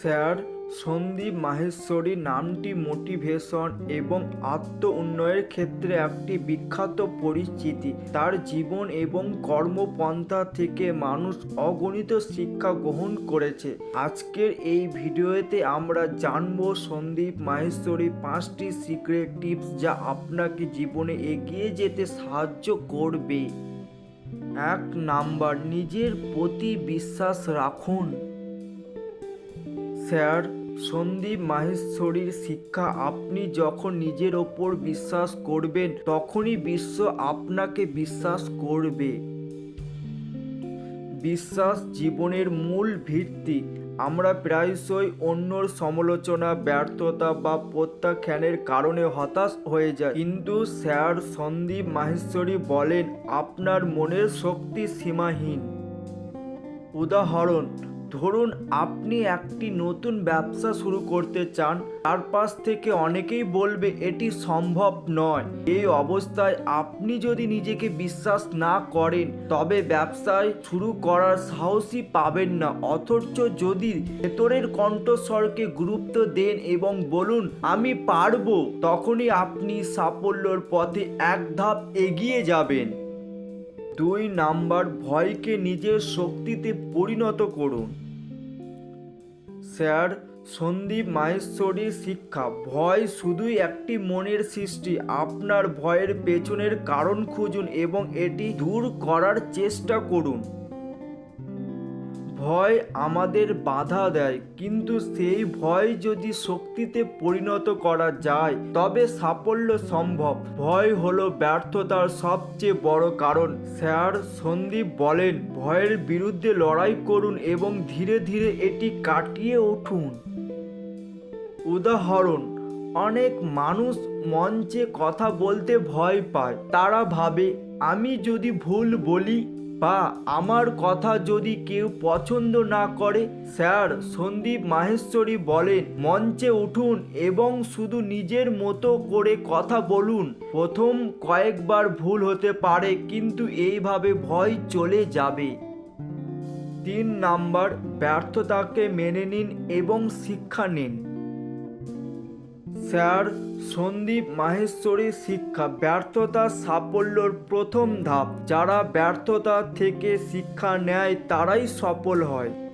Sir, Sandeep Maheshwari নামটি motivation এবং আত্ম উন্নয়নের ক্ষেত্রে একটি বিখ্যাত পরিচিতি। তার জীবন এবং কর্মপন্থা থেকে মানুষ অগণিত শিক্ষা গ্রহণ করেছে। আজকের এই ভিডিওতে আমরা জানব সন্দীপ মাহেশ্বরী পাঁচটি সিক্রেট টিপস যা আপনাকে জীবনে এগিয়ে যেতে সাহায্য করবে। এক নাম্বার, নিজের প্রতি বিশ্বাস রাখুন। স্যার, সন্দীপ মাহেশ্বরীর শিক্ষা আপনি যখন নিজের ওপর বিশ্বাস করবেন, তখনই বিশ্ব আপনাকে বিশ্বাস করবে। বিশ্বাস জীবনের মূল ভিত্তি। আমরা প্রায়শই অন্যর সমালোচনা, ব্যর্থতা বা প্রত্যাখ্যানের কারণে হতাশ হয়ে যায় কিন্তু স্যার, সন্দীপ মাহেশ্বরী বলেন, আপনার মনের শক্তি সীমাহীন। উদাহরণ ধরুন আপনি একটি নতুন ব্যবসা শুরু করতে চান তার পাশ থেকে অনেকেই বলবে এটি সম্ভব নয়। এই অবস্থায় আপনি যদি নিজেকে বিশ্বাস না করেন, তবে ব্যবসায় শুরু করার সাহসই পাবেন না। অথচ যদি ভেতরের কণ্ঠস্বরকে গুরুত্ব দেন এবং বলুন, আমি পারব, তখনই আপনি সাফল্যর পথে এক ধাপ এগিয়ে যাবেন। দুই নাম্বার, ভয়কে নিজের শক্তিতে পরিণত করুন। স্যার, সন্দীপ মাহেশ্বরীর শিক্ষা, ভয় শুধুই একটি মনের সৃষ্টি। আপনার ভয়ের পেছনের কারণ খুঁজুন এবং এটি দূর করার চেষ্টা করুন। ভয় আমাদের বাধা দেয়, কিন্তু সেই ভয় যদি শক্তিতে পরিণত করা যায়, তবে সাফল্য সম্ভব। ভয় হলো ব্যর্থতার সবচেয়ে বড় কারণ। স্যার সন্দীপ বলেন, ভয়ের বিরুদ্ধে লড়াই করুন এবং ধীরে ধীরে এটি কাটিয়ে উঠুন। উদাহরণ, অনেক মানুষ মঞ্চে কথা বলতে ভয় পায়। তারা ভাবে, আমি যদি ভুল বলি বা আমার কথা যদি কেউ পছন্দ না করে, স্যার, সন্দীপ মাহেশ্বরী বলেন, মঞ্চে উঠুন এবং শুধু নিজের মতো করে কথা বলুন। প্রথম কয়েকবার ভুল হতে পারে, কিন্তু এইভাবে ভয় চলে যাবে। তিন নাম্বার, ব্যর্থতাকে মেনে নিন এবং শিক্ষা নিন। স্যার, সন্দীপ মাহেশ্বরী শিক্ষা, ব্যর্থতা সাফল্যর প্রথম ধাপ। যারা ব্যর্থতা থেকে শিক্ষা নেয়, তারাই সফল হয়।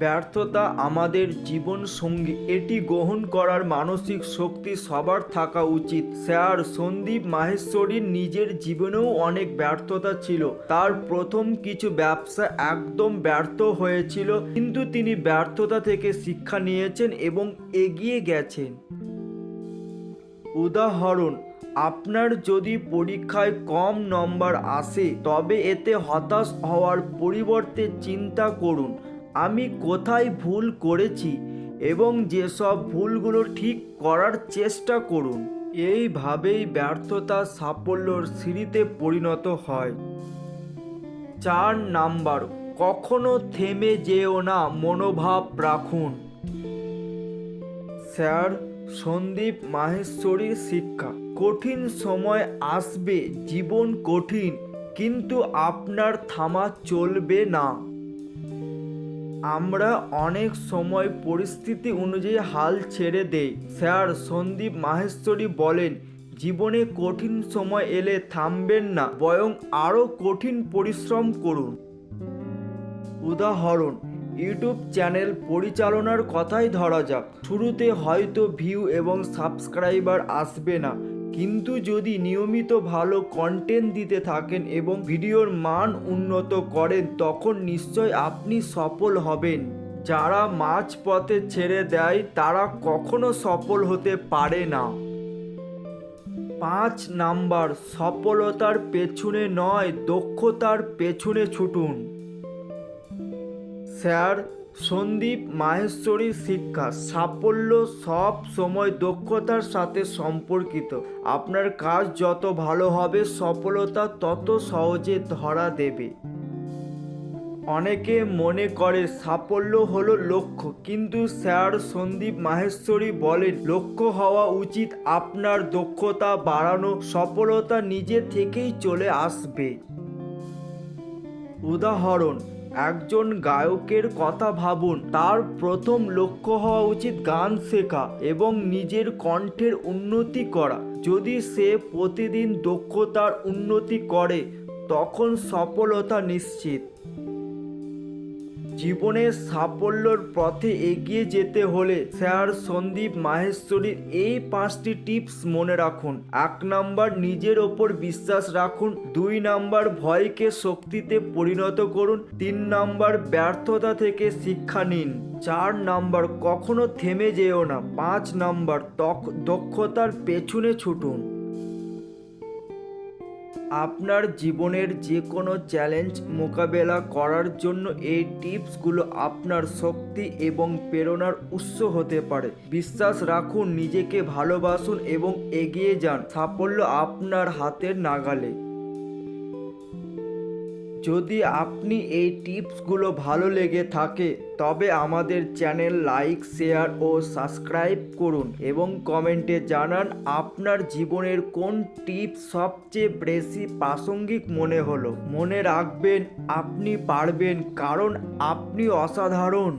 ব্যর্থতা আমাদের জীবন সঙ্গী এটি গ্রহণ করার মানসিক শক্তি সবার থাকা উচিত। স্যার, সন্দীপ মাহেশ্বরীর নিজের জীবনেও অনেক ব্যর্থতা ছিল। তার প্রথম কিছু ব্যবসা একদম ব্যর্থ হয়েছিল, কিন্তু তিনি ব্যর্থতা থেকে শিক্ষা নিয়েছেন এবং এগিয়ে গেছেন। উদাহরণ, আপনার যদি পরীক্ষায় কম নম্বর আসে, তবে এতে হতাশ হওয়ার পরিবর্তে চিন্তা করুন। আমি কোথায় ভুল করেছি এবং যেসব ভুলগুলো ঠিক করার চেষ্টা করুন। এইভাবেই ব্যর্থতা সাফল্যর সিঁড়িতে পরিণত হয়। চার নাম্বার, কখনো থেমে যেও না, মনোভাব রাখুন। স্যার, সন্দীপ মাহেশ্বরীর শিক্ষা, কঠিন সময় আসবে, জীবন কঠিন, কিন্তু আপনার থামা চলবে না। আমরা অনেক সময় পরিস্থিতি অনুযায়ী হাল ছেড়ে দেই। স্যার সন্দীপ মাহেশ্বরী বলেন, জীবনে কঠিন সময় এলে থামবেন না, বরং আরও কঠিন পরিশ্রম করুন। উদাহরণ, ইউটিউব চ্যানেল পরিচালনার কথাই ধরা যাক। শুরুতে হয়তো ভিউ এবং সাবস্ক্রাইবার আসবে না কিন্তু যদি নিয়মিত ভালো কন্টেন্ট দিতে থাকেন এবং ভিডিওর মান উন্নত করেন, তখন নিশ্চয় আপনি সফল হবেন। যারা মাঝপথে ছেড়ে দেয়, তারা কখনো সফল হতে পারে না। পাঁচ নাম্বার, সফলতার পেছনে নয়, দক্ষতার পেছনে ছুটুন। স্যার সন্দীপ মাহেশ্বরী শিক্ষা, সাফল্য সব সময় দক্ষতার সাথে সম্পর্কিত। আপনার কাজ যত ভালো হবে, সফলতা তত সহজে ধরা দেবে। অনেকে মনে করে সাফল্য হলো লক্ষ্য, কিন্তু স্যার সন্দীপ মাহেশ্বরী বলেন, লক্ষ্য হওয়া উচিত আপনার দক্ষতা বাড়ানো, সফলতা নিজে থেকেই চলে আসবে। উদাহরণ একজন গায়কের কথা ভাবুন, তার প্রথম লক্ষ্য হওয়া উচিত গান শেখা এবং নিজের কণ্ঠের উন্নতি করা। যদি সে প্রতিদিন দক্ষতার উন্নতি করে, তখন সফলতা নিশ্চিত। জীবনের সাফল্যর পথে এগিয়ে যেতে হলে স্যার সন্দীপ মাহেশ্বরীর এই পাঁচটি টিপস মনে রাখুন। এক নাম্বার, নিজের ওপর বিশ্বাস রাখুন। দুই নাম্বার, ভয়কে শক্তিতে পরিণত করুন। তিন নাম্বার, ব্যর্থতা থেকে শিক্ষা নিন। চার নাম্বার, কখনো থেমে যেও না। পাঁচ নাম্বার দক্ষতার পেছনে ছুটুন। আপনার জীবনের যে কোনো চ্যালেঞ্জ মোকাবেলা করার জন্য এই টিপসগুলো আপনার শক্তি এবং প্রেরণার উৎস হতে পারে। বিশ্বাস রাখুন, নিজেকে ভালোবাসুন এবং এগিয়ে যান। সাফল্য আপনার হাতের নাগালে। যদি আপনি এই টিপসগুলো ভালো লেগে থাকে, তবে আমাদের চ্যানেল লাইক, শেয়ার ও সাবস্ক্রাইব করুন এবং কমেন্টে জানান আপনার জীবনের কোন টিপস সবচেয়ে বেশি প্রাসঙ্গিক মনে হলো। মনে রাখবেন, আপনি পারবেন, কারণ আপনি অসাধারণ।